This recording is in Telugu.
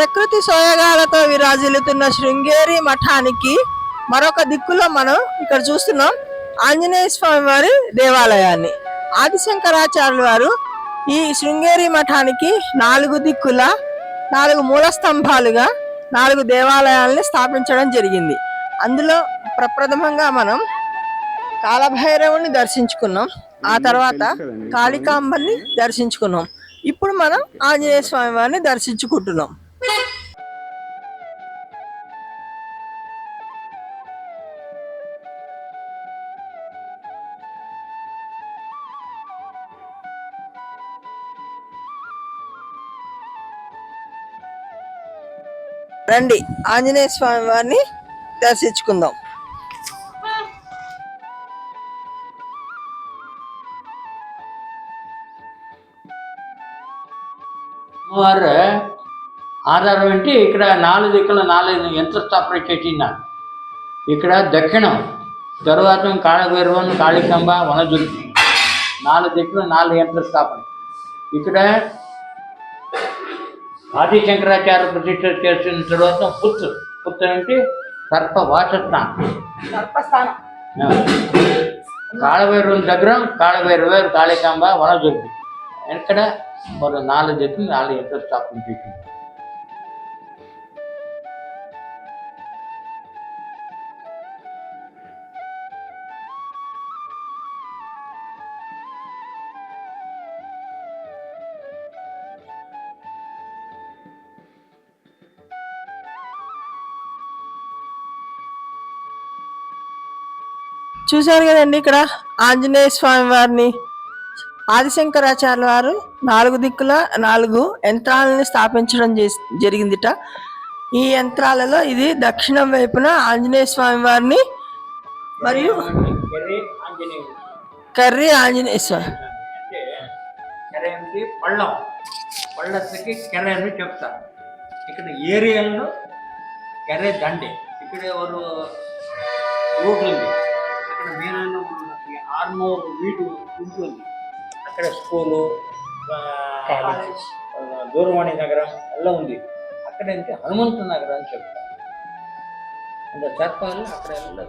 ప్రకృతి సోయగాలతో విరాజిల్లుతున్న శృంగేరి మఠానికి మరొక దిక్కులో మనం ఇక్కడ చూస్తున్నాం ఆంజనేయ స్వామి వారి దేవాలయాన్ని. ఆదిశంకరాచార్యుల వారు ఈ శృంగేరి మఠానికి నాలుగు దిక్కుల నాలుగు మూల స్తంభాలుగా నాలుగు దేవాలయాల్ని స్థాపించడం జరిగింది. అందులో ప్రప్రథమంగా మనం కాలభైరవుని దర్శించుకున్నాం. ఆ తర్వాత కాళికాంబని దర్శించుకున్నాం. ఇప్పుడు మనం ఆంజనేయ స్వామి వారిని దర్శించుకుంటున్నాం. రండి. ఆంజనేయ స్వామి వారిని దర్శించుకుందాం. వారు ఆధారం ఏంటి? ఇక్కడ నాలుగు దిక్కుల నాలుగు యంత్ర స్థాపన చేసినారు ఇక్కడ దక్షిణం తరువాత కాళభైరవం కాళికంబ వనదుర్గి నాలుగు దిక్కులు నాలుగు యంత్ర స్థాపన ఇక్కడ ఆది శంకరాచార్య ప్రతిష్ట చేసిన తర్వాత పుత్తు పుత్తు అంటే సర్ప వాసస్థానం సర్పస్థానం కాళభైరవం దగ్గర కాళభైరవ కాళికాంబ వనదుర్గి ఇక్కడ మరో నాలుగు దిక్కులు నాలుగు యంత్ర స్థాపన చేసింది చూశారు కదండి ఇక్కడ ఆంజనేయ స్వామి వారిని. ఆదిశంకరాచార్య వారు నాలుగు దిక్కుల నాలుగు యంత్రాలను స్థాపించడం జరిగిందిట. ఈ యంత్రాలలో ఇది దక్షిణం వైపున ఆంజనేయ స్వామి వారిని మరియు కర్రీ ఆంజనేయ స్వామి. పళ్ళం. పళ్ళకి కెర్రీ అని చెప్తారు. ఇక్కడ ఏరియాలో కెర్రీ దండే. ఇక్కడ ఒక రూట్ ఉంది. అక్కడ మేనన్న మనకి ఆర్మోర్ వీటు ఉంటుంది. అక్కడ స్కూలు దూరవాణి నగరం అలా ఉంది. అక్కడ అంటే హనుమంతు నగరం అని చెప్తారు. అంటే దర్పాలు అక్కడ ఎలా